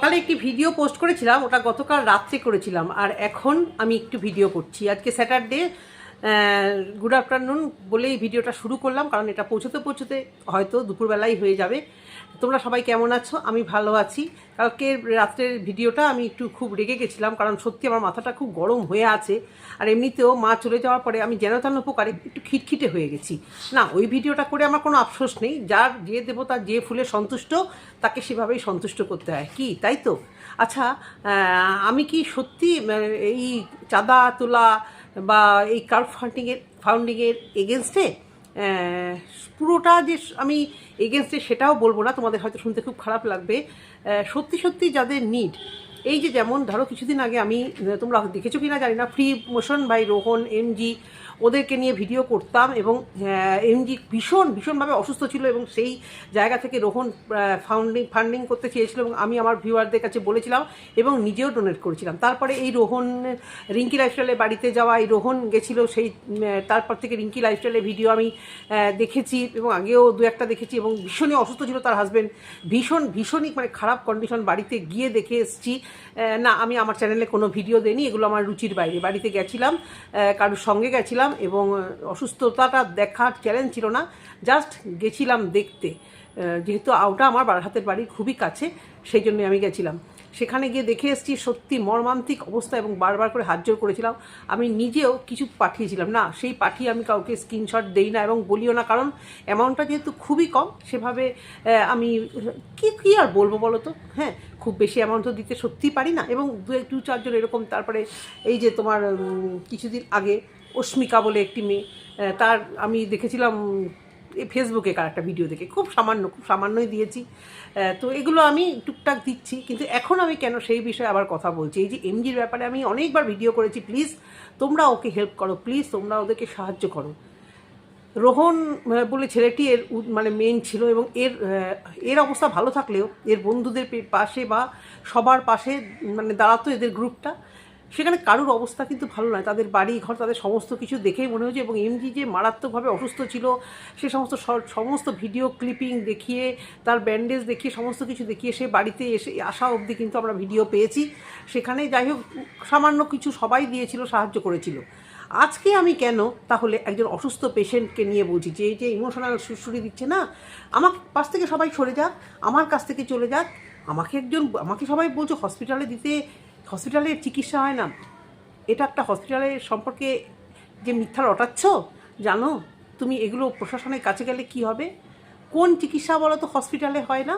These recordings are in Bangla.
সকালে একটি ভিডিও পোস্ট করেছিলাম, ওটা গতকাল রাত্রে করেছিলাম, আর এখন আমি একটু ভিডিও করছি। আজকে স্যাটারডে গুড আফটারনুন বলেই ভিডিওটা শুরু করলাম, কারণ এটা পৌঁছতে পৌঁছতে হয়তো দুপুরবেলাই হয়ে যাবে। তোমরা সবাই কেমন আছো? আমি ভালো আছি। কালকে রাত্রের ভিডিওটা আমি একটু খুব রেগে গেছিলাম, কারণ সত্যি আমার মাথাটা খুব গরম হয়ে আছে। আর এমনিতেও মা চলে যাওয়ার পরে আমি যেন তেন উপকারে একটু খিটখিটে হয়ে গেছি। না, ওই ভিডিওটা করে আমার কোনো আফসোস নেই। যার যে দেবতা, যে ফুলে সন্তুষ্ট, তাকে সেভাবেই সন্তুষ্ট করতে হয়। কি, তাই তো? আচ্ছা আমি কি সত্যি এই চাঁদা, তোলা বা এই কার্ভ ফান্ডিংয়ের ফাউন্ডিংয়ের এগেনস্টে পুরোটা যে আমি এগেনস্টে সেটাও বলব না, তোমাদের হয়তো শুনতে খুব খারাপ লাগবে। সত্যি সত্যি যাদের নিড এই যে যেমন ধরো কিছুদিন আগে আমি, তোমরা দেখেছ কি না জানি না free motion by Rohan MG ওদেরকে নিয়ে ভিডিও করতাম এবং এমজি ভীষণ, ভীষণভাবে অসুস্থ ছিল এবং সেই জায়গা থেকে রোহন ফাউন্ডিং ফান্ডিং করতে চেয়েছিল এবং আমি আমার ভিউয়ারদের কাছে বলেছিলাম এবং নিজেও ডোনেট করেছিলাম। তারপরে এই রোহন, রিঙ্কি লাইফস্টাইলে বাড়িতে যাওয়া, এই রোহন গেছিল সেই তারপর থেকে রিঙ্কি লাইফস্টাইলে ভিডিও আমি দেখেছি এবং আগেও দু একটা দেখেছি এবং ভীষণই অসুস্থ ছিল তার হাজব্যান্ড ভীষণ, ভীষণই মানে খারাপ কন্ডিশন বাড়িতে গিয়ে দেখে এসেছি। না, আমি আমার চ্যানেলে কোনো ভিডিও দিইনি, এগুলো আমার রুচির বাইরে। বাড়িতে গেছিলাম কারোর সঙ্গে গেছিলাম এবং অসুস্থতাটা দেখার চ্যালেঞ্জ ছিল না জাস্ট গেছিলাম দেখতে। যেহেতু আউটা আমার বারহাতের বাড়ি, খুবই কাছে, সেই জন্যই আমি গেছিলাম। সেখানে গিয়ে দেখে এসেছি, সত্যি মর্মান্তিক অবস্থা এবং বারবার করে হাত জোর করেছিলাম। আমি নিজেও কিছু পাঠিয়েছিলাম। না, সেই পাঠিয়ে আমি কাউকে স্ক্রিনশট দেই না এবং বলিও না, কারণ অ্যামাউন্টটা যেহেতু খুবই কম, সেভাবে আমি, কি, কী আর বলব বলো তো হ্যাঁ খুব বেশি অ্যামাউন্ট তো দিতে সত্যিই পারি না এবং দু দু চারজন এরকম, তারপরে এই যে তোমার কিছুদিন আগে অস্মিকা বলে একটি মেয়ে তার আমি দেখেছিলাম ফেসবুকে কার একটা ভিডিও দেখে। খুব সামান্য, খুব সামান্যই দিয়েছি। তো এগুলো আমি টুকটাক দিচ্ছি। কিন্তু এখন আমি কেন সেই বিষয়ে আবার কথা বলছি? এই যে এমজির ব্যাপারে আমি অনেকবার ভিডিও করেছি। প্লিজ তোমরা ওকে হেল্প করো। প্লিজ তোমরা ওদেরকে সাহায্য করো। রোহন বলে ছেলেটি এর মানে মেন ছিল এবং এর এর অবস্থা ভালো থাকলেও এর বন্ধুদের পাশে বা সবার পাশে মানে দাঁড়াতো এদের গ্রুপটা সেখানে কারুর অবস্থা কিন্তু ভালো নয়। তাদের বাড়ি, ঘর, তাদের সমস্ত কিছু দেখেই মনে হয়েছে এবং এমজি যে মারাত্মকভাবে অসুস্থ ছিল, সে সমস্ত সমস্ত ভিডিও ক্লিপিং দেখিয়ে, তার ব্যান্ডেজ দেখিয়ে, সমস্ত কিছু দেখিয়ে সে বাড়িতে এসে আসা অবধি কিন্তু আমরা ভিডিও পেয়েছি। সেখানে যাই হোক, সামান্য কিছু সবাই দিয়েছিল, সাহায্য করেছিল। আজকে আমি কেন তাহলে একজন অসুস্থ পেশেন্টকে নিয়ে বলছি? যে এই যে ইমোশনাল সুরসুরি দিচ্ছে না? আমার পাশ থেকে সবাই সরে যাক, আমার কাছ থেকে চলে যাক। আমাকে একজন, আমাকে সবাই বলছো, হসপিটালে দিতে হসপিটালে চিকিৎসা হয় না। এটা একটা হসপিটালের সম্পর্কে যে মিথ্যা রটাচ্ছ, জানো? তুমি এগুলো প্রশাসনের কাছে গেলে কি হবে? কোন চিকিৎসা বলো তো হসপিটালে হয় না?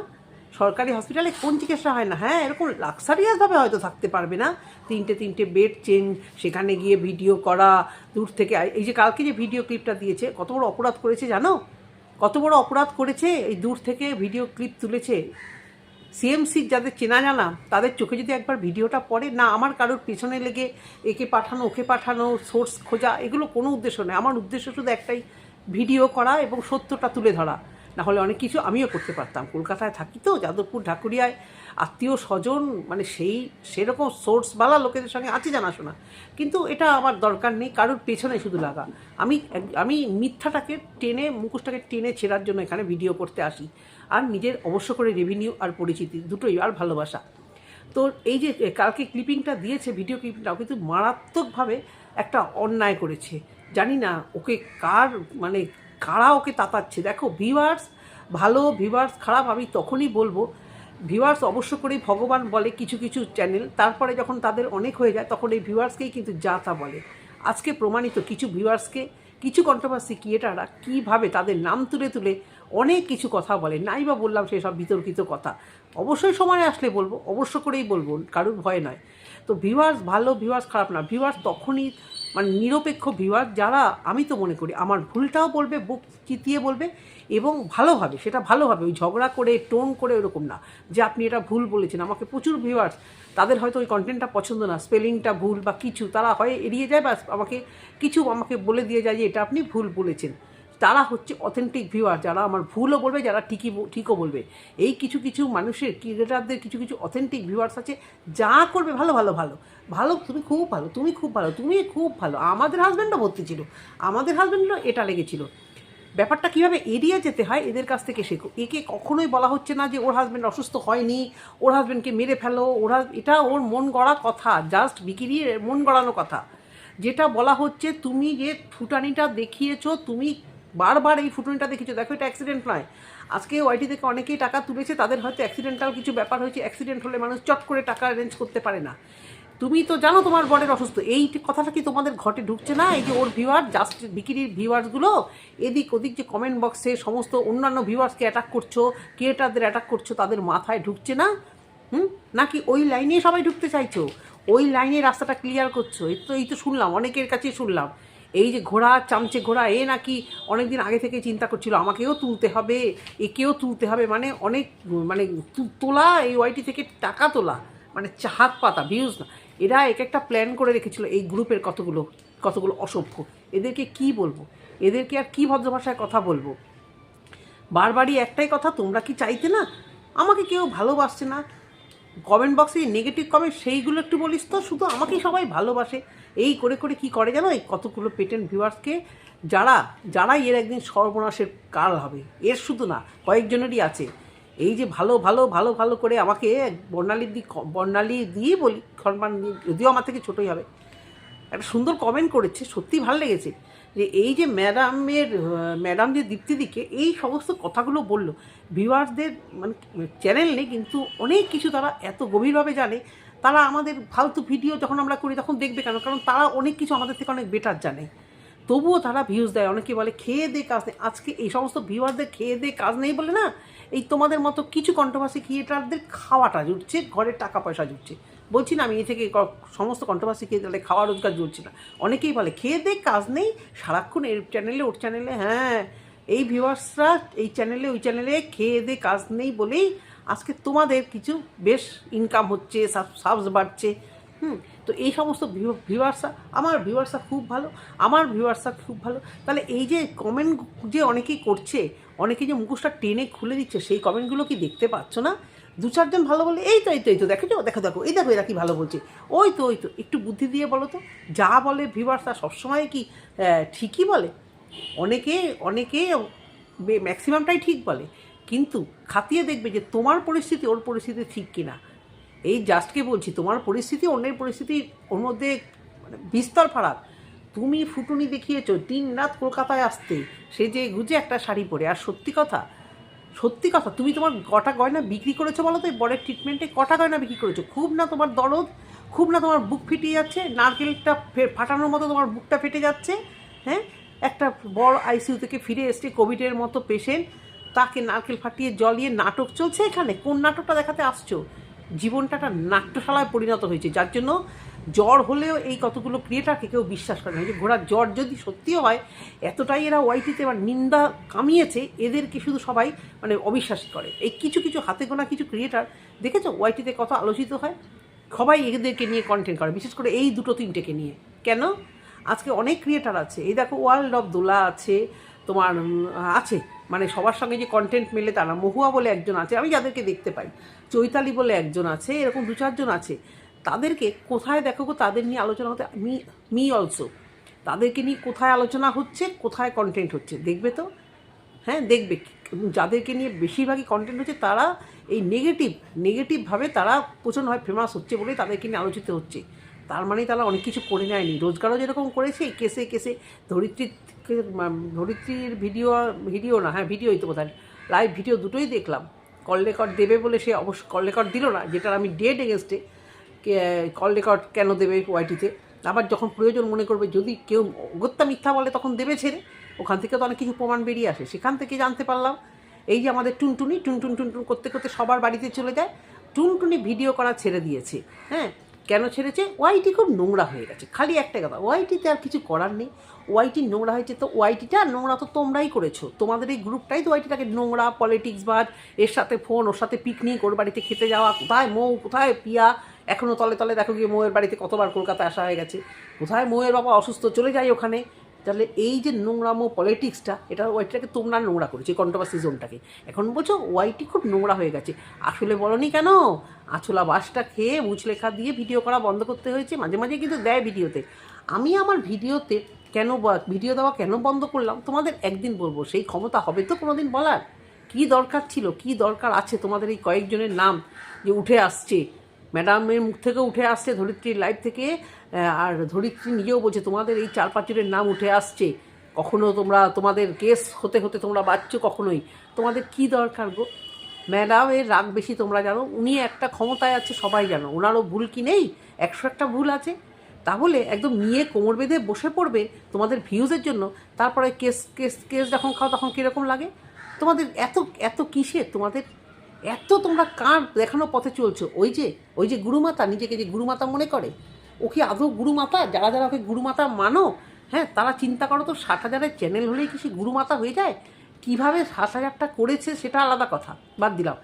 সরকারি হসপিটালে কোন চিকিৎসা হয় না? হ্যাঁ এরকম লাক্সারিয়াসভাবে হয়তো থাকতে পারবে না। তিনটে তিনটে বেড চেঞ্জ সেখানে গিয়ে ভিডিও করা, দূর থেকে এই যে কালকে যে ভিডিও ক্লিপটা দিয়েছে, কত বড় অপরাধ করেছে জানো? কত বড় অপরাধ করেছে, এই দূর থেকে ভিডিও ক্লিপ তুলেছে। সিএমসির যাদের চেনা জানা, তাদের চোখে যদি একবার ভিডিওটা পড়ে, না, আমার কারোর পেছনে লেগে একে পাঠানো, ওকে পাঠানো সোর্স খোঁজা, এগুলো কোনো উদ্দেশ্য নেই আমার উদ্দেশ্য শুধু একটাই ভিডিও করা এবং সত্যটা তুলে ধরা। না হলে অনেক কিছু আমিও করতে পারতাম। কলকাতায় থাকি তো, যাদবপুর, ঢাকুরিয়ায় আত্মীয় স্বজন মানে সেই, সেরকম সোর্সওয়ালা লোকেদের সঙ্গে আছে জানাশোনা। কিন্তু এটা আমার দরকার নেই, কারোর পেছনে শুধু লাগা। আমি আমি মিথ্যাটাকে টেনে, মুখোশটাকে টেনে ছেঁড়ার জন্য এখানে ভিডিও করতে আসি। আর নিজের অবশ্য করে রেভিনিউ আর পরিচিতি দুটোই আর ভালোবাসা। তো এই যে কালকে ক্লিপিংটা দিয়েছে ভিডিও ক্লিপিংটাও কিন্তু মারাত্মকভাবে একটা অন্যায় করেছে। জানি না ওকে কার মানে কারা ওকে তাতাচ্ছে। দেখো ভিউয়ার্স ভালো ভিউয়ার্স খারাপ আমি তখনই বলব ভিউয়ার্স অবশ্য করেই ভগবান বলে কিছু কিছু চ্যানেল তারপরে যখন তাদের অনেক হয়ে যায়, তখন এই ভিউয়ার্সকেই কিন্তু যা তা বলে। আজকে প্রমাণিত কিছু ভিউয়ার্সকে কিছু কন্ট্রোভার্সি ক্রিয়েটাররা কীভাবে তাদের নাম তুলে তুলে অনেক কিছু কথা বলে নাই বা বললাম সেসব বিতর্কিত কথা। অবশ্যই সময় আসলে বলব, অবশ্য করেই বলব, কারোর ভয় নয়। তো ভিউয়ার্স ভালো ভিউয়ার্স খারাপ না ভিউয়ার্স তখনই মানে নিরপেক্ষ ভিউয়ার্স যারা, আমি তো মনে করি, আমার ভুলটাও বলবে, বুক চিতিয়ে বলবে, এবং ভালোভাবে সেটা ভালোভাবে ওই ঝগড়া করে, টোন করে ওরকম না, যে আপনি এটা ভুল বলেছেন, আমাকে প্রচুর ভিউয়ার্স তাদের হয়তো ওই কন্টেন্টটা পছন্দ না স্পেলিংটা ভুল বা কিছু, তারা হয় এড়িয়ে যায় বা আমাকে কিছু আমাকে বলে দিয়ে যায় যে, এটা আপনি ভুল বলেছেন। তারা হচ্ছে অথেন্টিক ভিউয়ার যারা আমার ভুলও বলবে, যারা ঠিকই ঠিকও বলবে। এই কিছু কিছু মানুষের ক্রিকেটারদের কিছু কিছু অথেন্টিক ভিউয়ার্স আছে, যা করবে ভালো ভালো ভালো। ভালো, তুমি খুব ভালো, তুমি খুব ভালো তুমি খুব ভালো। আমাদের হাজব্যান্ডও ভর্তি ছিল। আমাদের হাজব্যান্ডও এটা লেগেছিল। ব্যাপারটা কীভাবে এড়িয়ে যেতে হয়, এদের কাছ থেকে শেখো। একে কখনোই বলা হচ্ছে না যে, ওর হাজব্যান্ড অসুস্থ হয়নি, ওর হাজব্যান্ডকে মেরে ফেলো, ওর এটা ওর মন গড়া কথা জাস্ট বিকিরির মন গড়ানো কথা। যেটা বলা হচ্ছে, তুমি যে ফুটানিটা দেখিয়েছো, তুমি বারবার এই ফুটানিটা দেখিয়েছো দেখো, এটা অ্যাক্সিডেন্ট নয়। আজকে ওয়াইটি থেকে অনেকেই টাকা তুলেছে, তাদের হয়তো অ্যাক্সিডেন্টাল কিছু ব্যাপার হয়েছে অ্যাক্সিডেন্ট হলে মানুষ চট করে টাকা অ্যারেঞ্জ করতে পারে না। তুমি তো জানো তোমার বরের অসুস্থ। এই কথাটা কি তোমাদের ঘটে ঢুকছে না? এই যে ওর ভিউয়ার জাস্ট বিক্রির ভিউয়ার্সগুলো এদিক ওদিক যে কমেন্ট বক্সে সমস্ত অন্যান্য ভিউয়ার্সকে অ্যাটাক করছ ক্রিয়েটারদের অ্যাটাক করছ, তাদের মাথায় ঢুকছে না? হুম? নাকি ওই লাইনে সবাই ঢুকতে চাইছো? ওই লাইনে রাস্তাটা ক্লিয়ার করছ? এই তো এই তো শুনলাম, অনেকের কাছেই শুনলাম। এই যে ঘোড়া, চামচে ঘোড়া, এ নাকি অনেক দিন আগে থেকে চিন্তা করছিল, আমাকেও তুলতে হবে, একেও তুলতে হবে মানে অনেক মানে তোলা, এই ওয়াইটি থেকে টাকা তোলা মানে চাহাত পাতা ভিউজ না। এরা এক একটা প্ল্যান করে রেখেছিল, এই গ্রুপের কতগুলো কতগুলো অসভ্য। এদেরকে কি বলব? এদেরকে আর কি ভদ্র ভাষায় কথা বলব? বারবারই একটাই কথা, তোমরা কি চাইতে না? আমাকে কেউ ভালোবাসছে না। কমেন্ট বক্সে নেগেটিভ কমেন্ট সেইগুলো একটু বলিস তো, শুধু আমাকেই সবাই ভালোবাসে। এই করে করে কি করে জানো? এই কতগুলো পেটেন্ট ভিউয়ার্সকে যারা, যারাই এর একদিন সর্বনাশের কাল হবে। এর শুধু না, কয়েকজনেরই আছে। এই যে ভালো ভালো ভালো ভালো করে আমাকে বর্ণালীর দিক বর্ণালী দিয়ে বলি সম্মান যদিও আমার থেকে ছোটোই হবে। একটা সুন্দর কমেন্ট করেছে সত্যি ভালো লেগেছে। যে এই যে ম্যাডামের ম্যাডাম যে দীপ্তিদিকে এই সমস্ত কথাগুলো বলল, ভিউয়ার্সদের মানে চ্যানেল নেই, কিন্তু অনেক কিছু তারা এত গভীরভাবে জানে। তারা আমাদের ফালতু ভিডিও যখন আমরা করি, তখন দেখবে কেন? কারণ তারা অনেক কিছু আমাদের থেকে অনেক বেটার জানে। তবুও তারা ভিউজ দেয়। অনেকে বলে, খেয়ে দে কাজ নেই। আজকে এই সমস্ত ভিউয়ারদের খেয়ে দে কাজ নেই বলে না, এই তোমাদের মতো কিছু কন্ট্রোভার্সি ক্রিয়েটারদের খাওয়াটা জুটছে, ঘরের টাকা পয়সা জুটছে। বলছি না, আমি এ থেকে সমস্ত কন্ট্রোভার্সি খেয়ে তাহলে খাওয়া রোজগার জুটছে না। অনেকেই বলে, খেয়ে দে কাজ নেই, সারাক্ষণ এর চ্যানেলে ওর চ্যানেলে হ্যাঁ এই ভিউয়ার্সরা এই চ্যানেলে ওই চ্যানেলে খেয়ে দে কাজ নেই বলেই আজকে তোমাদের কিছু বেশ ইনকাম হচ্ছে সাবস বাড়ছে। হুম, তো এই সমস্ত ভিউয়ার্সরা আমার ভিউয়ার্সরা খুব ভালো, আমার ভিউয়ার্সরা খুব ভালো। তাহলে এই যে কমেন্ট যে অনেকেই করছে, অনেকে যে মুখোশটা টেনে খুলে দিচ্ছে, সেই কমেন্টগুলো কি দেখতে পাচ্ছ না? দু চারজন ভালো বলে, এই তো এই তো এই তো, দেখো দেখো দেখো, এই দেখো, এরা কি ভালো বলছে। ওই তো ওই তো, একটু বুদ্ধি দিয়ে বলো তো, যা বলে ভিউয়ার্সরা সবসময় কি ঠিকই বলে? অনেকে অনেকে ম্যাক্সিমামটাই ঠিক বলে, কিন্তু খাতিয়ে দেখবে যে তোমার পরিস্থিতি ওর পরিস্থিতি ঠিক কিনা। এই জাস্টকে বলছি, তোমার পরিস্থিতি অন্যের পরিস্থিতি ওর মধ্যে মানে বিস্তর ফারাক। তুমি ফুটুনি দেখিয়েছো দিন রাত কলকাতায় আসতে, সে যে গুজে একটা শাড়ি পরে, আর সত্যি কথা সত্যি কথা, তুমি তোমার কটা গয়না বিক্রি করেছ বলো তো? এই বরের ট্রিটমেন্টে কটা গয়না বিক্রি করেছ? খুব না তোমার দরদ, খুব না তোমার বুক ফেটে যাচ্ছে, নারকেলটা ফাটানোর মতো তোমার বুকটা ফেটে যাচ্ছে হ্যাঁ? একটা বড় আইসিইউ থেকে ফিরে এসছে কোভিডের মতো পেশেন্ট তাকে নারকেল ফাটিয়ে জলিয়ে নাটক চলছে এখানে? কোন নাটকটা দেখাতে আসছো? জীবনটা একটা নাট্যশালায় পরিণত হয়েছে, যার জন্য জ্বর হলেও এই কতগুলো ক্রিয়েটারকে কেউ বিশ্বাস করে না। যে ঘোড়ার জ্বর যদি সত্যিও হয়, এতটাই এরা ওয়াইটিতে এবার নিন্দা কামিয়েছে, এদেরকে শুধু সবাই মানে অবিশ্বাসী করে। এই কিছু কিছু হাতে গোনা কিছু ক্রিয়েটার, দেখেছ? ওয়াইটিতে কত আলোচিত হয়? সবাই এদেরকে নিয়ে কন্টেন্ট করে, বিশেষ করে এই দুটো তিনটেকে নিয়ে। কেন? আজকে অনেক ক্রিয়েটার আছে। এই দেখো ওয়ার্ল্ড অফ দোলা আছে, তোমার আছে। মানে সবার সঙ্গে যে কন্টেন্ট মেলে তারা, মহুয়া বলে একজন আছে, আমি যাদেরকে দেখতে পাই, চৈতালি বলে একজন আছে, এরকম দু চারজন আছে, তাদেরকে কোথায় দেখো তাদের নিয়ে আলোচনা হতে, মি মি অলসো তাদেরকে নিয়ে কোথায় আলোচনা হচ্ছে, কোথায় কন্টেন্ট হচ্ছে, দেখবে তো? হ্যাঁ দেখবে, যাদেরকে নিয়ে বেশিরভাগই কন্টেন্ট হচ্ছে, তারা এই নেগেটিভ নেগেটিভভাবে তারা প্রচণ্ডভাবে ফেমাস হচ্ছে বলেই তাদেরকে নিয়ে আলোচিত হচ্ছে, তার মানে তারা অনেক কিছু করে নেয়নি, রোজগারও যেরকম করেছে কেসে কেসে ধরিত্রীর ধরিত্রীর ভিডিও ভিডিও না হ্যাঁ ভিডিওই তো বোধহয় লাইভ ভিডিও দুটোই দেখলাম। কল রেকর্ড দেবে বলে সে অবশ্য কল রেকর্ড দিল না, যেটার আমি ডেট এগেনস্টে কল রেকর্ড কেন দেবে ওয়াইটিতে আবার যখন প্রয়োজন মনে করবে, যদি কেউ অগত্যা মিথ্যা বলে, তখন দেবে ছেড়ে। ওখান থেকে তো অনেক কিছু প্রমাণ বেরিয়ে আসে। সেখান থেকে জানতে পারলাম, এই যে আমাদের টুনটুনি, টুনটুন টুনটুন করতে করতে সবার বাড়িতে চলে যায়। টুনটুনি ভিডিও করা ছেড়ে দিয়েছে হ্যাঁ? কেন ছেড়েছে? ওয়াইটি খুব নোংরা হয়ে গেছে। খালি একটা কথা ওয়াইটিতে আর কিছু করার নেই। ওয়াইটি নোংরা হয়েছে, তো ওয়াইটিটা নোংরা তো তোমরাই করেছ। তোমাদের এই গ্রুপটাই তো ওয়াইটিটাকে নোংরা পলিটিক্স বাদ, এর সাথে ফোন ওর সাথে পিকনিক ওর বাড়িতে খেতে যাওয়া, কোথায় মৌ, কোথায় পিয়া? এখনও তলে তলে দেখো গিয়ে মৌয়ের বাড়িতে কতবার কলকাতায় আসা হয়ে গেছে। কোথায় মৌয়ের বাবা অসুস্থ, চলে যায় ওখানে? তাহলে এই যে নোংরামো পলিটিক্সটা এটা ওয়াইটিটাকে তোমরা নোংরা করেছ কন্ট্রোভার্সি জোনটাকে এখন বলছো ওয়াইটি খুব নোংরা হয়ে গেছে। আসলে বলনি কেন? আছলা বাসটা খেয়ে মুচলেখা দিয়ে ভিডিও করা বন্ধ করতে হয়েছে, মাঝে মাঝে কিন্তু দেয় ভিডিওতে আমি আমার ভিডিওতে কেন ভিডিও দেওয়া কেন বন্ধ করলাম? তোমাদের একদিন বলব। সেই ক্ষমতা হবে তো কোনোদিন বলার? কি দরকার ছিল? কি দরকার আছে? তোমাদের এই কয়েকজনের নাম যে উঠে আসছে। ম্যাডামের মুখ থেকে উঠে আসছে, ধরিত্রীর লাইভ থেকে। আর ধরিত্রী নিজেও বলছে, তোমাদের এই চার পাঁচজনের নাম উঠে আসছে। কখনো তোমরা, তোমাদের কেস হতে হতে তোমরা বাঁচছো কখনোই। তোমাদের কি দরকার গো? ম্যাডাম, এর রাগ বেশি তোমরা জানো। উনি একটা ক্ষমতায় আছে, সবাই জানো। ওনারও ভুল কি নেই? একশো একটা ভুল আছে। তাহলে একদম নিয়ে কোমর বেঁধে বসে পড়বে তোমাদের ভিউজের জন্য। তারপরে কেস কেস কেস যখন খাও তখন কীরকম লাগে? তোমাদের এত এত কিসের তোমাদের এত তোমরা কার দেখানো পথে চলছো? ওই যে ওই যে গুরুমাতা, নিজেকে যে গুরুমাতা মনে করে? ও কি আদৌ গুরুমাতা? যারা যারা ওকে গুরুমাতা মানো হ্যাঁ তারা চিন্তা করো তো, ষাট হাজারের চ্যানেল হলেই কি সে গুরুমাতা হয়ে যায়? কীভাবে সাত হাজারটা করেছে সেটা আলাদা কথা, বাদ দিলাম।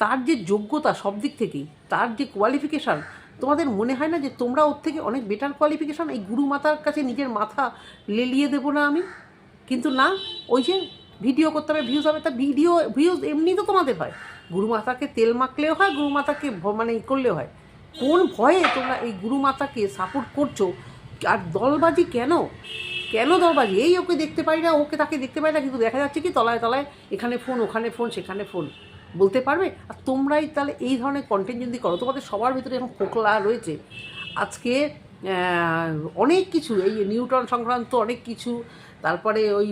তার যে যোগ্যতা সব দিক থেকেই, তার যে কোয়ালিফিকেশান তোমাদের মনে হয় না যে তোমরা ওর থেকে অনেক বেটার কোয়ালিফিকেশান এই গুরু মাতার কাছে নিজের মাথা লেলিয়ে দেবো না আমি? কিন্তু না, ওই যে ভিডিও করতে হবে ভিউজ হবে, তা ভিডিও ভিউজ এমনি তো তোমাদের হয়। গুরুমাতাকে তেল মাখলেও হয় গুরুমাতাকে ভ- মানে ই করলেও হয়। কোন ভয়ে তোমরা এই গুরুমাতাকে সাপোর্ট করছ? আর দলবাজি কেন? কেন দলবাজি? এই ওকে দেখতে পাই না, ওকে তাকে দেখতে পাই না, কিন্তু দেখা যাচ্ছে কি তলায় তলায় এখানে ফোন ওখানে ফোন সেখানে ফোন বলতে পারবে? আর তোমরাই তাহলে এই ধরনের কন্টেন্ট যদি করো, তোমাদের সবার ভিতরে এখন খোকলা রয়েছে। আজকে অনেক কিছু, এই নিউটন সংক্রান্ত অনেক কিছু, তারপরে ওই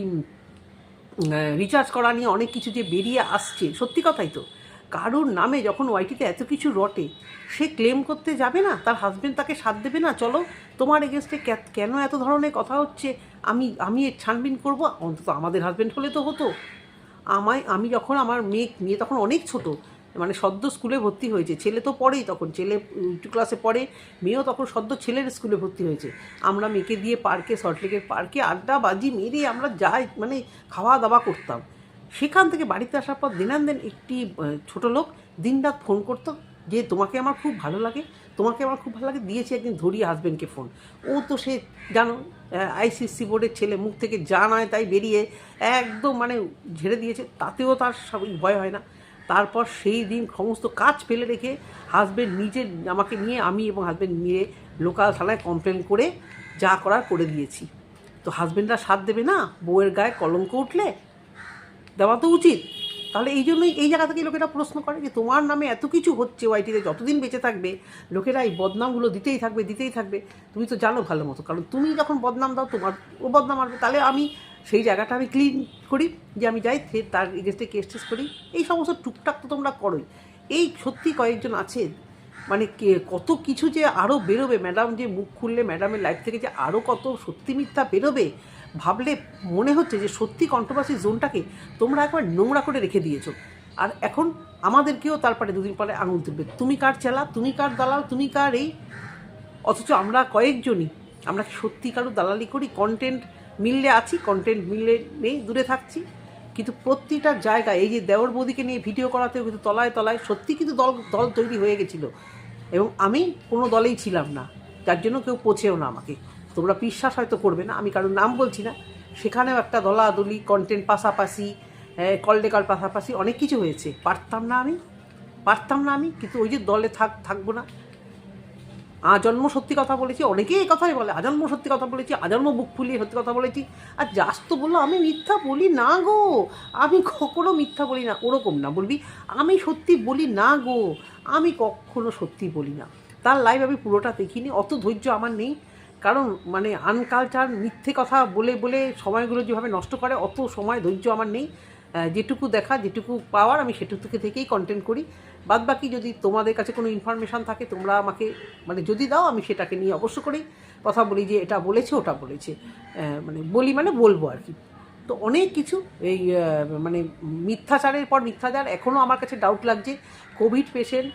রিচার্জ করা নিয়ে অনেক কিছু যে বেরিয়ে আসছে, সত্যি কথাই তো। কারোর নামে যখন ওয়াইটিতে এত কিছু রটে, সে ক্লেম করতে যাবে না? তার হাজব্যান্ড তাকে সাথ দেবে না? চলো, তোমার এগেনস্টে কেন এত ধরনের কথা হচ্ছে? আমি আমি ছানবিন করব? অন্তত আমাদের হাজব্যান্ড হলে তো হতো। আমায়, আমি যখন আমার মেয়ে মেয়ে তখন অনেক ছোট মানে সদ্য স্কুলে ভর্তি হয়েছে, ছেলে তো পড়েই তখন, ছেলে টু ক্লাসে পড়ে, মেয়েও তখন সদ্য ছেলের স্কুলে ভর্তি হয়েছে। আমরা মেয়েকে দিয়ে পার্কে সল্টলেকের পার্কে আড্ডা বাজি মেরে আমরা যাই মানে খাওয়া দাওয়া করতাম। সেখান থেকে বাড়িতে আসার পর দিনান দিন একটি ছোট লোক দিনরাত ফোন করতো যে, তোমাকে আমার খুব ভালো লাগে, তোমাকে আমার খুব ভালো লাগে। দিয়েছি একদিন ধরিয়ে হাজবেন্ডকে ফোন ও তো সে জানো আইসিসি বোর্ডের ছেলে মুখ থেকে যা নয় তাই বেরিয়ে একদম মানে ঝেড়ে দিয়েছে, তাতেও তার স্বাভাবিক ভয় হয় না। তারপর সেই দিন সমস্ত কাজ ফেলে রেখে হাজবেন্ড নিজে আমাকে নিয়ে, আমি এবং হাজবেন্ড নিয়ে লোকাল থানায় কমপ্লেন করে যা করার করে দিয়েছি। তো হাজবেন্ডরা সাথ দেবে না? বউয়ের গায়ে কলঙ্ক উঠলে? দেওয়া তো উচিত। তাহলে এই জন্যই এই জায়গা থেকে লোকেরা প্রশ্ন করে যে তোমার নামে এত কিছু হচ্ছে ওয়াইটিতে যতদিন বেঁচে থাকবে, লোকেরা এই বদনামগুলো দিতেই থাকবে দিতেই থাকবে। তুমি তো জানো ভালো মতো, কারণ তুমি যখন বদনাম দাও, তোমার, ও বদনাম আসবে, তাহলে আমি সেই জায়গাটা আমি ক্লিন করি, যে আমি যাই তার এগেস্টে কেস টেস করি। এই সমস্ত টুকটাক তো তোমরা করোই। এই সত্যি কয়েকজন আছে মানে কে, কত কিছু যে আরও বেরোবে ম্যাডাম যে মুখ খুললে ম্যাডামের লাইফ থেকে যে আরও কত সত্যি মিথ্যা বেরোবে, ভাবলে মনে হচ্ছে যে সত্যি কন্ট্রোভার্সি জোনটাকে তোমরা একবার নোংরা করে রেখে দিয়েছ। আর এখন আমাদেরকেও তারপরে দুদিন পরে আঙুল তুলবে। তুমি কার চেলা? তুমি কার দালাল? তুমি কার এই? অথচ আমরা কয়েকজনই, আমরা সত্যি কারও দালালি করি? কন্টেন্ট মিললে আছি কন্টেন্ট মিললে নেই, দূরে থাকছি। কিন্তু প্রতিটা জায়গায় এই যে দেওর বৌদিকে নিয়ে ভিডিও করাতেও কিন্তু তলায় তলায় সত্যি কিন্তু দল দল তৈরি হয়ে গেছিল। এবং আমি কোনো দলেই ছিলাম না। যার জন্য কেউ পচেও না আমাকে। তোমরা বিশ্বাস হয়তো করবে না, আমি কারোর নাম বলছি না। সেখানেও একটা দলাদলি কন্টেন্ট পাশাপাশি কলডেকার পাশাপাশি অনেক কিছু হয়েছে। পারতাম না আমি, পারতাম না আমি, কিন্তু ওই যে দলে থাক, থাকব না আজন্ম সত্যি কথা বলেছি, অনেকেই এই কথাই বলে, আজন্ম সত্যি কথা বলেছি, আজন্ম বুক ফুলিয়ে সত্যি কথা বলেছি। আর যাস তো বলল, আমি মিথ্যা বলি না গো, আমি কখনো মিথ্যা বলি না, ওরকম না বলবি, আমি সত্যি বলি না গো, আমি কখনো সত্যি বলি না। তার লাইভ আমি পুরোটা দেখিনি, অত ধৈর্য আমার নেই, কারণ মানে আনকালচার মিথ্যে কথা বলে বলে সময়গুলো যেভাবে নষ্ট করে, অত সময় ধৈর্য আমার নেই। যেটুকু দেখা, যেটুকু পাওয়ার আমি সেটুকু থেকে থেকেই কন্টেন্ট করি। বাদ বাকি যদি তোমাদের কাছে কোনো ইনফরমেশান থাকে, তোমরা আমাকে মানে যদি দাও, আমি সেটাকে নিয়ে অবশ্য করেই কথা বলি যে এটা বলেছে, ওটা বলেছে। মানে বলি মানে বলব আর কি। তো অনেক কিছু, এই মানে মিথ্যাচারের পর মিথ্যাচার এখনও আমার কাছে ডাউট লাগছে। কোভিড পেশেন্ট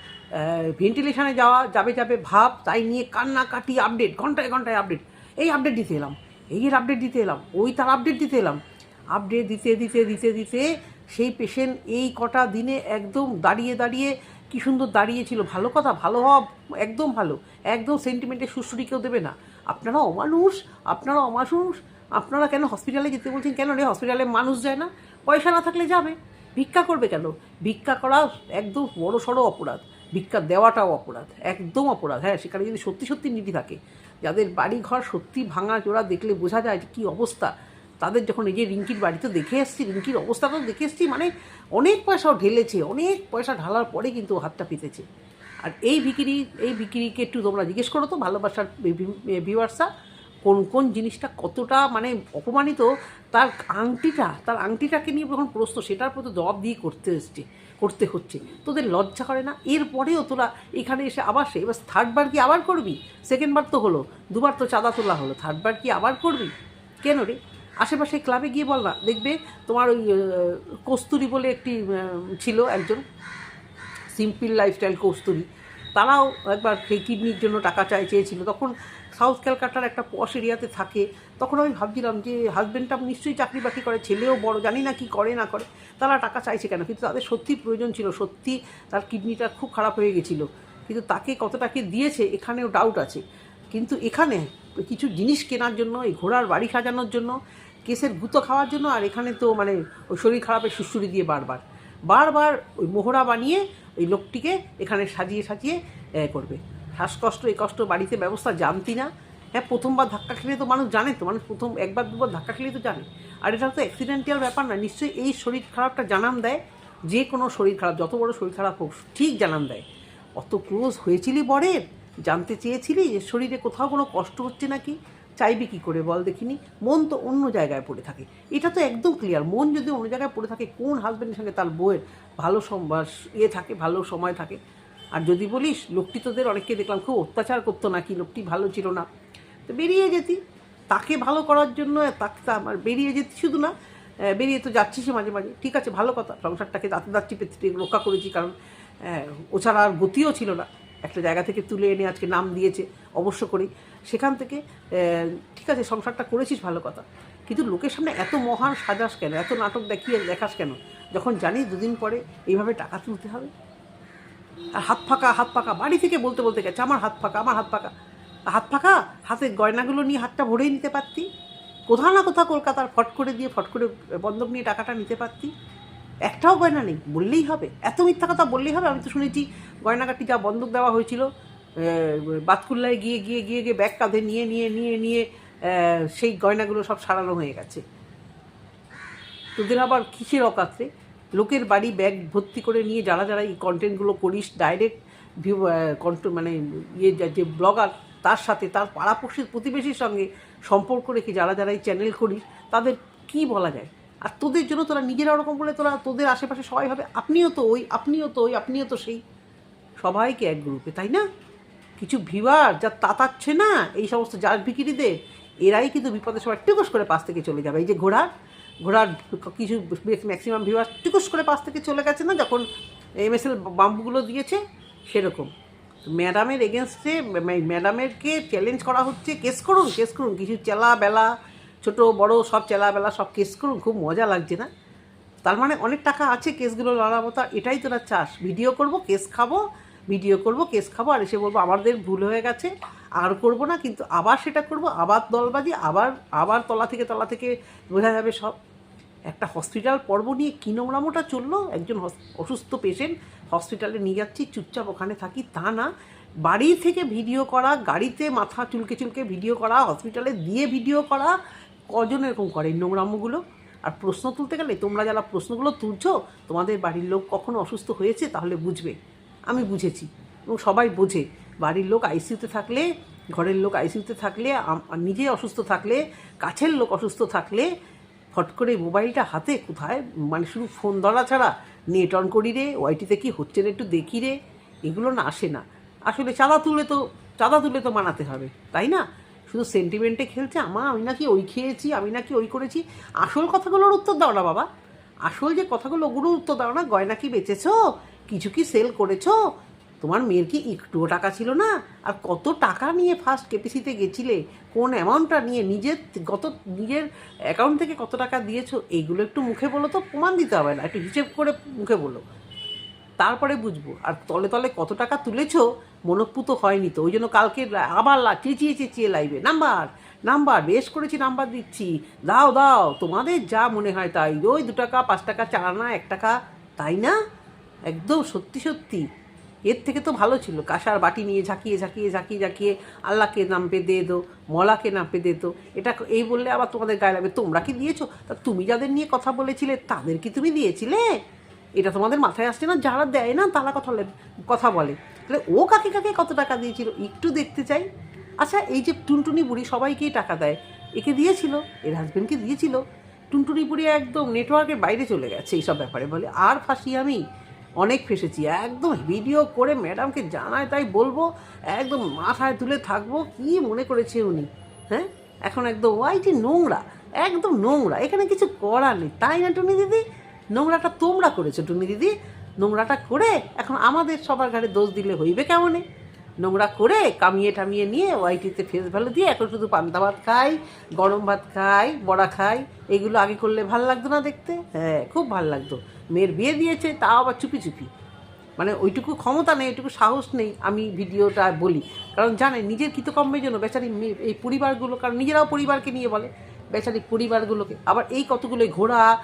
ভেন্টিলেশনে যাওয়া, যাবে যাবে ভাব, তাই নিয়ে কান্নাকাটি আপডেট ঘন্টায় ঘন্টায় আপডেট এই আপডেট দিতে এলাম, এই আপডেট দিতে এলাম, ওই তার আপডেট দিতে এলাম। আপডেট দিতে দিতে দিতে দিতে সেই পেশেন্ট এই কটা দিনে একদম দাঁড়িয়ে দাঁড়িয়ে কি সুন্দর দাঁড়িয়েছিল। ভালো কথা, ভালো হওয়া একদম ভালো। একদম সেন্টিমেন্টের সুশ্রী কেউ দেবে না। আপনারা অমানুষ আপনারা অমানুষ, আপনারা কেন হসপিটালে যেতে বলছেন কেন? রে হসপিটালে মানুষ যায় না। পয়সা না থাকলে যাবে। ভিক্ষা করবে কেন? ভিক্ষা করা একদম বড় সড়ো অপরাধ। ভিক্ষা দেওয়াটাও অপরাধ। একদম অপরাধ। হ্যাঁ সেখানে যদি সত্যি সত্যি নীতি থাকে, যাদের বাড়ি ঘর সত্যি ভাঙা চোরা দেখলে বোঝা যায় যে কী অবস্থা। তাদের যখন এই যে রিঙ্কির বাড়িতে দেখে এসছি, রিঙ্কির অবস্থাটাও দেখে এসছি মানে অনেক পয়সাও ঢেলেছে, অনেক পয়সা ঢালার পরে কিন্তু হাতটা পেতেছে। আর এই ভিকিরি, এই ভিকিরিকে একটু তোমরা জিজ্ঞেস করো তো, ভালোবাসার ভিউয়ার্সা কোন কোন জিনিসটা কতটা মানে অপমানিত, তার আংটিটা, তার আংটিটাকে নিয়ে যখন প্রশ্ন, সেটার প্রতি জবাব দিয়ে করতে এসছে, করতে হচ্ছে। তোদের লজ্জা করে না? এরপরেও তোরা এখানে এসে আবার সে, এবার থার্ডবার কি আবার করবি? সেকেন্ডবার তো হলো, দুবার তো চাঁদা তোলা হলো থার্ডবার কি আবার করবি? কেন রে? আশেপাশে ক্লাবে গিয়ে বল না। দেখবে তোমার ওই কস্তুরি বলে একটি ছিল একজন সিম্পল লাইফস্টাইল কস্তুরি। তারাও একবার সেই কিডনির জন্য টাকা চাই, চেয়েছিল। তখন সাউথ ক্যালকাটার একটা পশ এরিয়াতে থাকে। তখন আমি ভাবছিলাম যে হাজব্যান্ডটা নিশ্চয়ই চাকরি বাকরি করে, ছেলেও বড়, জানি না কি করে, না করে। তারা টাকা চাইছে কেন? কিন্তু তাদের সত্যি প্রয়োজন ছিল। সত্যি তার কিডনিটা খুব খারাপ হয়ে গেছিল। কিন্তু তাকে কত টাকা দিয়েছে এখানেও ডাউট আছে। কিন্তু এখানে কিছু জিনিস কেনার জন্য, এই ঘোড়ার বাড়ি সাজানোর জন্য কেসের গুঁতো খাওয়ার জন্য আর এখানে তো মানে ওই শরীর খারাপের সুশ্রুরি দিয়ে বারবার। বারবার ওই মোহরা বানিয়ে ওই লোকটিকে এখানে সাজিয়ে সাজিয়ে করবে। শ্বাসকষ্ট, এই কষ্ট বাড়িতে ব্যবস্থা জানতি না। হ্যাঁ প্রথমবার ধাক্কা খেলে তো মানুষ জানে তো, মানুষ প্রথম একবার, দুবার ধাক্কা খেলে তো জানে। আর এটা তো অ্যাক্সিডেন্টাল ব্যাপার না, নিশ্চয়ই এই শরীর খারাপটা জানান দেয়, যে কোনো শরীর খারাপ, যত বড় শরীর খারাপ হোক, ঠিক জানান দেয়। অত ক্লোজ হয়েছিলি বরের? জানতে চেয়েছিলি যে শরীরে কোথাও কোনো কষ্ট হচ্ছে নাকি? চাইবি কি করে বল দেখিনি? মন তো অন্য জায়গায় পড়ে থাকে। এটা তো একদম ক্লিয়ার মন যদি অন্য জায়গায় পড়ে থাকে, কোন হাজব্যান্ডের সঙ্গে তার বউয়ের ভালো ইয়ে থাকে, ভালো সময় থাকে? আর যদি বলিস, লোকটি তোদের অনেককে দেখলাম খুব অত্যাচার করতো নাকি? লোকটি ভালো ছিল না। তো বেরিয়ে যেতি। তাকে ভালো করার জন্য তাকে আমার বেরিয়ে যেতি শুধু না। বেরিয়ে তো যাচ্ছিস মাঝে মাঝে। ঠিক আছে, ভালো কথা। সংসারটাকে দাঁতে দাঁত চিপে রক্ষা করেছি কারণ ও ছাড়া আর গতিও ছিল না। একটা জায়গা থেকে তুলে এনে আজকে নাম দিয়েছে, অবশ্য করি সেখান থেকে ঠিক আছে, সংসারটা করেছিস ভালো কথা, কিন্তু লোকের সামনে এত মহান সাজাস কেন? এত নাটক দেখিয়ে দেখাস কেন? যখন জানিস দুদিন পরে এইভাবে টাকা তুলতে হবে। আর হাত ফাঁকা হাত ফাঁকা, বাড়ি থেকে বলতে বলতে গেছে, আমার হাত ফাঁকা, আমার হাত ফাঁকা। হাত ফাঁকা? হাতের গয়নাগুলো নিয়ে হাতটা ভরেই নিতে পারতি? কোথাও না কোথাও কলকাতার ফট করে দিয়ে ফট করে বন্ধক নিয়ে টাকাটা নিতে পারতি? একটাও গয়না নেই, বললেই হবে। এত মিথ্যা কথা বললেই হবে? আমি তো শুনেছি গয়নাকাটি যা বন্ধক দেওয়া হয়েছিল। বাতকুল্লায় গিয়ে গিয়ে গিয়ে গিয়ে ব্যাগ কাঁধে নিয়ে নিয়ে নিয়ে নিয়ে সেই গয়নাগুলো সব সারানো হয়ে গেছে। তোদের আবার কিসের অকাত্রে? লোকের বাড়ি ব্যাগ ভর্তি করে নিয়ে যারা যারা এই কন্টেন্টগুলো করিস ডাইরেক্ট ভিউ কন্ট মানে ইয়ে যে ব্লগার তার সাথে, তার পাড়াপড়শির প্রতিবেশীর সঙ্গে সম্পর্ক রেখে যারা যারা এই চ্যানেল করিস, তাদের কি বলা যায়? আর তোদের জন্য তোরা নিজেরা ওরকম বলে তোরা, তোদের আশেপাশে সবাই হবে, আপনিও তো ওই, আপনিও তো ওই, আপনিও তো সেই। সবাইকে এক গ্রুপে তাই না? কিছু ভিউয়ার যা তাতাচ্ছে না, এই সমস্ত জাল বিক্রিদের, এরাই কিন্তু বিপদের সময় টুকুস করে পাশ থেকে চলে যাবে। এই যে ঘোড়ার ঘোড়ার কিছু ম্যাক্সিমাম ভিউয়ার টুকুস করে পাশ থেকে চলে গেছে না, যখন এমএসএল বাম্বুগুলো দিয়েছে, সেরকম। ম্যাডামের এগেনস্টে ম্যাডামেরকে চ্যালেঞ্জ করা হচ্ছে কেস করুন কেস করুন। কিছু চেলা বেলা ছোট, বড়, সব চেলা বেলা সব কেস করুন, খুব মজা লাগছে না? তার মানে অনেক টাকা আছে কেসগুলো লড়াবো তা, এটাই তোরা চাস ভিডিও করব কেস খাব ভিডিও করব, কেস খাব, আর এসে বলব আমাদের ভুল হয়ে গেছে, আর করব না, কিন্তু আবার সেটা করব, আবার দলবাজি, আবার আবার তলা থেকে তলা থেকে বোঝা যাবে সব। একটা হসপিটাল পর্ব নিয়ে কী নোংরামোটা চলল? একজন অসুস্থ পেশেন্ট হসপিটালে নিয়ে যাচ্ছি, চুপচাপ ওখানে থাকি, তা না। বাড়ি থেকে ভিডিও করা, গাড়িতে মাথা চুলকে চুলকে ভিডিও করা, হসপিটালে দিয়ে ভিডিও করা, কজন এরকম করে নোংরামোগুলো? আর প্রশ্ন তুলতে গেলে তোমরা যারা প্রশ্নগুলো তুলছো, তোমাদের বাড়ির লোক কখনো অসুস্থ হয়েছে তাহলে বুঝবে। আমি বুঝেছি। এবং সবাই বোঝে, বাড়ির লোক আইসিইউতে থাকলে, ঘরের লোক আইসিইউতে থাকলে নিজে অসুস্থ থাকলে, কাছের লোক অসুস্থ থাকলে, ফট করে মোবাইলটা হাতে কোথায়? মানে শুধু ফোন ধরা ছাড়া নেট অন করি রে ওয়াইটিতে কি হচ্ছে না একটু দেখি রে। এগুলো না আসে না। আসলে চাঁদা তুলে তো, চাঁদা তুলে তো মানাতে হবে, তাই না? শুধু সেন্টিমেন্টে খেলছে, আমা, আমি নাকি ওই খেয়েছি, আমি নাকি ওই করেছি। আসল কথাগুলোর উত্তর দাও না বাবা। আসল যে কথাগুলো ওগুলোর উত্তর দাও না, গয়না কি বেচেছো? কিছু কি সেল করেছ? তোমার মেয়ের কি একটুও টাকা ছিল না? আর কত টাকা নিয়ে ফার্স্ট কেপিসিতে গেছিলে? কোন অ্যামাউন্টটা নিয়ে নিজের গত নিজের অ্যাকাউন্ট থেকে কত টাকা দিয়েছ? এইগুলো একটু মুখে বলো তো, প্রমাণ দিতে হবে না। একটু হিসেব করে মুখে বলো। তারপরে বুঝব। আর তলে তলে কত টাকা তুলেছো মনপ্পুত হয়নি তো। ওই জন্য কালকে আবার চেঁচিয়ে চেঁচিয়ে লাইবে নাম্বার নাম্বার বেশ করেছি নাম্বার দিচ্ছি। দাও দাও। তোমাদের যা মনে হয় তাই। ওই দু টাকা, পাঁচ টাকা, চার আনা, এক টাকা, তাই না? একদম সত্যি সত্যি। এর থেকে তো ভালো ছিল। কাঁসার বাটি নিয়ে ঝাঁকিয়ে ঝাঁকিয়ে ঝাঁকিয়ে ঝাঁকিয়ে আল্লাহকে নামপে দে দো, মলাকে নামপে দে দো। এটা এই বললে আবার তোমাদের গায়ে লাগবে, তোমরা কি দিয়েছ? তা তুমি যাদের নিয়ে কথা বলেছিলে, তাদের কি তুমি দিয়েছিলে? এটা তোমাদের মাথায় আসছে না? যারা দেয় না, তারা কথা কথা বলে। তাহলে ও কাকে কাকে কত টাকা দিয়েছিল? একটু দেখতে চাই। আচ্ছা এই যে টুনটুনি বুড়ি সবাইকেই টাকা দেয়। একে দিয়েছিল? এর হাজব্যান্ডকে দিয়েছিল? টুনটুনি বুড়ি একদম নেটওয়ার্কের বাইরে চলে গেছে এইসব ব্যাপারে। বলে, আর ফাঁসি আমি? অনেক ফেসেছি, একদম ভিডিও করে ম্যাডামকে জানায় তাই বলব, একদম মাথায় তুলে থাকব কি মনে করেছে উনি হ্যাঁ? এখন একদম ওয়াইটি নোংরা, একদম নোংরা, এখানে কিছু করার নেই, তাই না টুনি দিদি? নোংরাটা তোমরা করেছ টুনি দিদি, নোংরাটা করে এখন আমাদের সবার ঘাড়ে দোষ দিলে হইবে কেমনে? নোংরা করে কামিয়ে টামিয়ে নিয়ে ওয়াইটিতে ফেস ভ্যালু দিয়ে এখন শুধু পান্তা ভাত খাই, গরম ভাত খাই, বড়া খাই। এগুলো আগে করলে ভালো লাগতো না দেখতে? হ্যাঁ খুব ভালো লাগতো। মেয়ের বিয়ে দিয়েছে, তাও আবার চুপি চুপি। মানে ওইটুকু ক্ষমতা নেই, ওইটুকু সাহস নেই, আমি ভিডিওটা বলি। কারণ জানে, নিজের কৃতকর্মের জন্য বেচারি এই পরিবারগুলো, কারণ নিজেরাও পরিবারকে নিয়ে বলে, বেচারি পরিবারগুলোকে। আবার এই কতগুলো ঘোড়া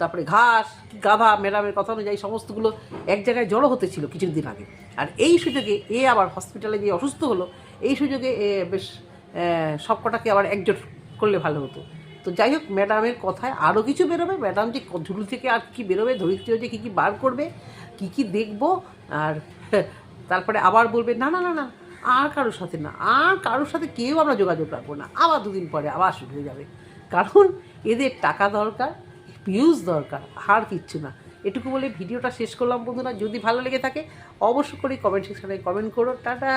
তারপরে ঘাস, গাধা ম্যাডামের কথা অনুযায়ী সমস্তগুলো এক জায়গায় জড়ো হতে ছিল কিছুদিন আগে। আর এই সুযোগে এ আবার হসপিটালে গিয়ে অসুস্থ হলো। এই সুযোগে এ বেশ সবকটাকে আবার একজোট করলে ভালো হতো। তো যাই হোক, ম্যাডামের কথায় আরও কিছু বেরোবে। ম্যাডাম যে ঝুলু থেকে আর কী বেরোবে ধরিত্রী যে কী কী বার করবে, কী কী দেখব, আর তারপরে আবার বলবে, না না না না, আর কারোর সাথে না, আর কারোর সাথে কেউ আমরা যোগাযোগ রাখব না। আবার দুদিন পরে আবার শুরু হয়ে যাবে। কারণ এদের টাকা দরকার ভিউজ দরকার আর কিচ্ছু না। এটুকু বলে ভিডিওটা শেষ করলাম বন্ধুরা। যদি ভালো লেগে থাকে অবশ্য করে কমেন্ট সেকশনে কমেন্ট করো। টাটা!